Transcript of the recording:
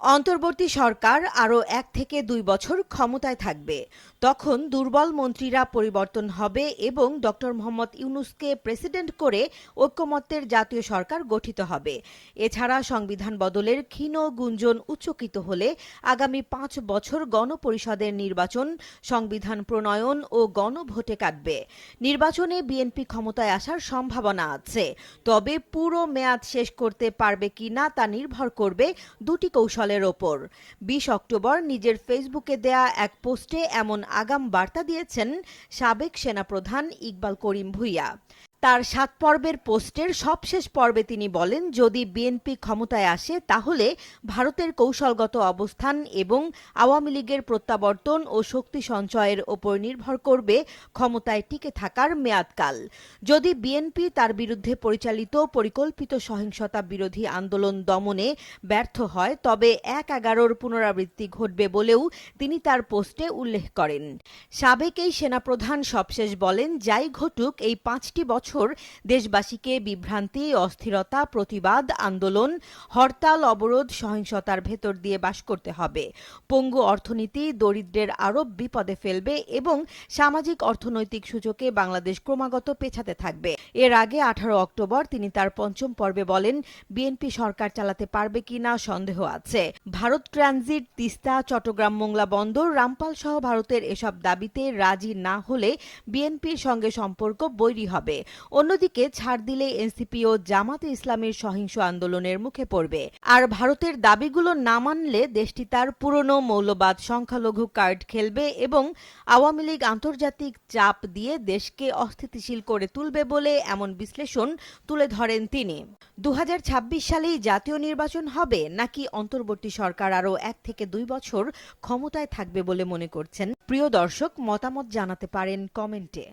অন্তর্বর্তী সরকার আরও এক থেকে দুই বছর ক্ষমতায় থাকবে। তখন দুর্বল মন্ত্রীরা পরিবর্তন হবে এবং ডক্টর মোহাম্মদ ইউনুসকে প্রেসিডেন্ট করে ঐক্যমত্যের জাতীয় সরকার গঠিত হবে। এছাড়া সংবিধান বদলের ক্ষীণ গুঞ্জন উচ্চকিত হলে আগামী পাঁচ বছর গণপরিষদের নির্বাচন, সংবিধান প্রণয়ন ও গণভোটে কাটবে। নির্বাচনে বিএনপি ক্ষমতায় আসার সম্ভাবনা আছে, তবে পুরো মেয়াদ শেষ করতে পারবে কিনা তা নির্ভর করবে দুটি কৌশলের ওপর। বিশ অক্টোবর নিজের ফেসবুকে দেয়া এক পোস্টে এমন আগাম বার্তা দিয়েছেন সাবেক সেনাপ্রধান ইকবাল করিম ভুইয়া। তার সাত পর্বের পোস্টের সবশেষ পর্বে তিনি বলেন, যদি বিএনপি ক্ষমতায় আসে, তাহলে ভারতের কৌশলগত অবস্থান এবং আওয়ামী লীগের প্রত্যাবর্তন ও শক্তি সঞ্চয়ের ওপর নির্ভর করবে ক্ষমতায় টিকে থাকার মেয়াদকাল। যদি বিএনপি তার বিরুদ্ধে পরিচালিত পরিকল্পিত সহিংসতা বিরোধী আন্দোলন দমনে ব্যর্থ হয়, তবে এক এগারোর পুনরাবৃত্তি ঘটবে বলেও তিনি তার পোস্টে উল্লেখ করেন। সাবেক এই সেনাপ্রধান সবশেষ বলেন, যাই ঘটুক, এই পাঁচটি বছর দেশবাসীকে বিভ্রান্তি, অস্থিরতা, প্রতিবাদ, আন্দোলন, হরতাল, অবরোধ, সহিংসতার ভেতর দিয়ে বাস করতে হবে। পঙ্গু অর্থনীতি দরিদ্রের আরও বিপদে ফেলবে এবং সামাজিক অর্থনৈতিক সূচকে বাংলাদেশ ক্রমাগত পেছাতে থাকবে। এর আগে আঠারো অক্টোবর তিনি তার পঞ্চম পর্বে বলেন, বিএনপি সরকার চালাতে পারবে কিনা সন্দেহ আছে। ভারত ট্রানজিট, তিস্তা, চট্টগ্রাম মোংলা বন্দর, রামপাল সহ ভারতের এসব দাবিতে রাজি না হলে বিএনপির সঙ্গে সম্পর্ক বৈরী হবে। অন্যদিকে ছাড় দিলে এনসিপি ও জামাতে ইসলামের সহিংস আন্দোলনের মুখে পড়বে। আর ভারতের দাবিগুলো না মানলে দেশটি তার পুরনো মৌলবাদ সংখ্যালঘু কার্ড খেলবে এবং আওয়ামী লীগ আন্তর্জাতিক চাপ দিয়ে দেশকে অস্থিতিশীল করে তুলবে বলে এমন বিশ্লেষণ তুলে ধরেন তিনি। দু হাজার ছাব্বিশ সালেই জাতীয় নির্বাচন হবে, নাকি অন্তর্বর্তী সরকার আরও এক থেকে দুই বছর ক্ষমতায় থাকবে বলে মনে করছেন? প্রিয় দর্শক, মতামত জানাতে পারেন কমেন্টে।